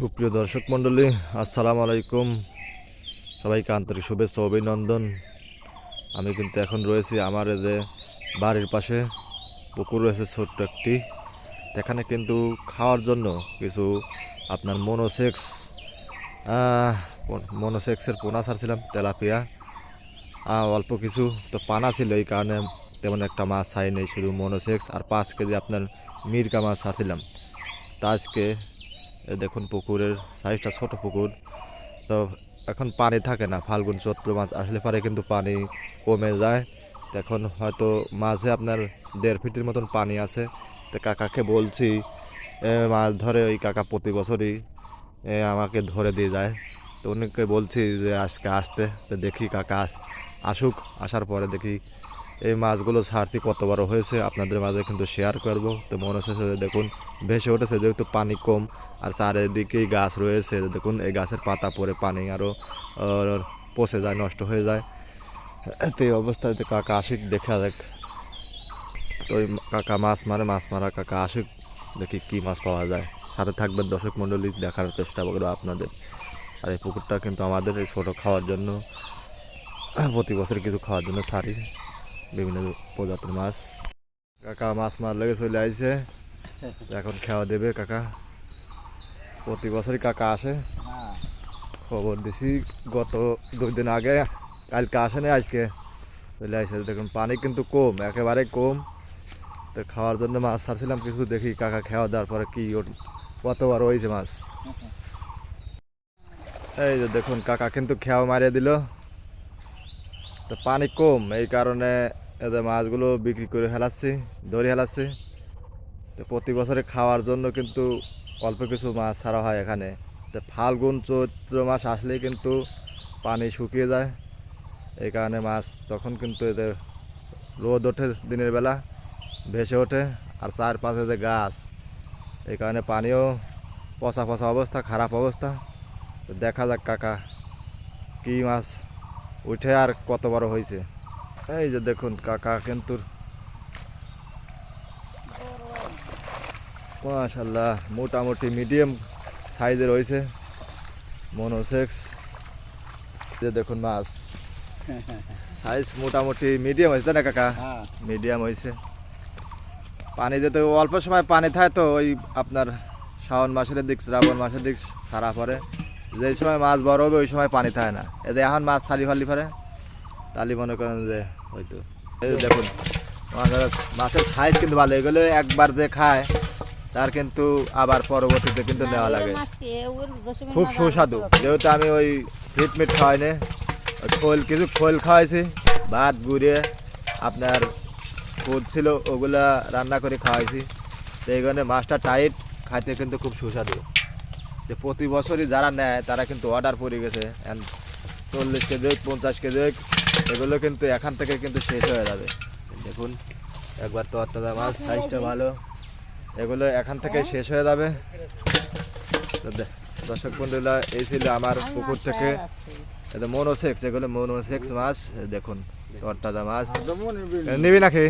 সুপ্রিয় দর্শক মণ্ডলী, আসসালামু আলাইকুম। সবাইকে আন্তরিক শুভেচ্ছা, অভিনন্দন। আমি কিন্তু এখন রয়েছি আমার যে বাড়ির পাশে, পুকুর রয়েছে ছোট্ট একটি। এখানে কিন্তু খাওয়ার জন্য কিছু আপনার মনোসেক্স মনোসেক্সের পোনা ছাড়ছিলাম, তেলাপিয়া। অল্প কিছু তো পানা ছিল, এই কারণে তেমন একটা মাছ ছাই নেই শুধু মনোসেক্স আর পাঁচ কেজি আপনার মিরকা মাছ ছাড়ছিলাম। তা আজকে দেখুন পুকুরের সাইজটা ছোট পুকুর। তো এখন পানি থাকে না, ফাল্গুন, চৈত্র মাছ আসলে পরে কিন্তু পানি কমে যায়। এখন হয়তো মাঝে আপনার দেড় ফিটের মতন পানি আছে। তো কাকাকে বলছি মাছ ধরে ওই কাকা প্রতি বছরই আমাকে ধরে দিয়ে যায়। তো উনিকে বলছি যে আজকে আসতে, তো দেখি কাকা আসুক, আসার পরে দেখি এই মাছগুলো ছাড়তি কত বড় হয়েছে আপনাদের মাঝে কিন্তু শেয়ার করব। তো মনে হচ্ছে দেখুন, ভেসে উঠেছে, যেহেতু পানি কম, আর চারিদিকেই গাছ রয়েছে, দেখুন, এই গাছের পাতা পরে পানি আরও পচে যায়, নষ্ট হয়ে যায়। তো এই অবস্থায় কাকা আসুক, দেখা যাক। তো ওই কাকা মাছ মারে, মাছ মারা কাকা আসুক, দেখি কী মাছ পাওয়া যায়। সাথে থাকবেন দর্শক মণ্ডলী, দেখার চেষ্টা করব আপনাদের। আর এই পুকুরটা কিন্তু আমাদের এই ছোটো খাওয়ার জন্য, প্রতি বছর কিছু খাওয়ার জন্য ছাড়ি বিভিন্ন প্রজাতির মাছ। কাকা মাছ মার লেগে চলে আইছে। এখন খাওয়া দেবে কাকা। প্রতি বছরই কাকা আসে। খবর দিছি, গত দুই দিন আগে, কালকে আসে না আজকে। চলে আসে দেখুন, পানি কিন্তু কম, একেবারে কম। তো খাওয়ার জন্য মাছ ছাড়ছিলাম, কিছু দেখি কাকা খাওয়া দেওয়ার পরে কি কতবার হয়েছে মাছ। এই যে দেখুন, কাকা কিন্তু খেয়াও মারিয়ে দিল। তো পানি কম, এই কারণে এদের মাছগুলো বিক্রি করে ফেলাচ্ছি, ধরে ফেলাচ্ছি। তো প্রতি বছরে খাওয়ার জন্য কিন্তু অল্প কিছু মাছ ছাড়া হয় এখানে। তো ফাল্গুন, চৈত্র মাস আসলেই কিন্তু পানি শুকিয়ে যায়। এই কারণে মাছ তখন কিন্তু এদের রোদ ওঠে দিনের বেলা, ভেসে ওঠে, আর চার পাশে যে গাছ, এই কারণে পানিও পচা পচা অবস্থা, খারাপ অবস্থা। দেখা যাক কাকা, কী মাছ উঠে আর কত বড় হয়েছে? এই যে দেখুন কাকা কিন্তু মাশাল্লাহ মোটামুটি মিডিয়াম সাইজের হয়েছে। মনোসেক্স। যে দেখুন মাছ। সাইজ মোটামুটি মিডিয়াম হয়েছে না কাকা? হ্যাঁ। মিডিয়াম হয়েছে। পানি যেতে অল্প সময় পানি থাকে তো ওই আপনার শ্রাবণ মাসের দিক শ্রাবণ মাসের দিক সারা পরে। যেই সময় মাছ বড় হবে ওই সময় পানি থাকে না। এদের এখন মাছ থালি ফালি পারে তালি মনে করেন যে হয়তো। দেখুন মাছের সাইজ কিন্তু ভালো এগুলো একবার যে খায় তার কিন্তু আবার পরবর্তীতে কিন্তু নেওয়া লাগে। খুব সুস্বাদু। যেহেতু আমি ওই ফিট মিট খাওয়াই না ওই খোল কিছু খোল খাওয়াইছি ভাত গুড়িয়ে আপনার ফুড ছিল ওগুলা রান্না করে খাওয়াইছি। তো এই কারণে মাছটা টাইট খাইতে কিন্তু খুব সুস্বাদু। যে প্রতি বছরই যারা নেয় তারা কিন্তু অর্ডার পড়ে গেছে। চল্লিশ কেজি হোক পঞ্চাশ কেজি হোক এগুলো কিন্তু এখান থেকে কিন্তু শেষ হয়ে যাবে। দেখুন একবার তো অত্যাধা মাছ সাইজটা ভালো। এগুলো এখান থেকে শেষ হয়ে যাবে। দর্শক বন্ধুরা এই ছিল আমার পুকুর থেকে। এটা মনোসেক্স এগুলো মনোসেক্স মাছ দেখুন তরতাজা মাছ। নিবি নাকি?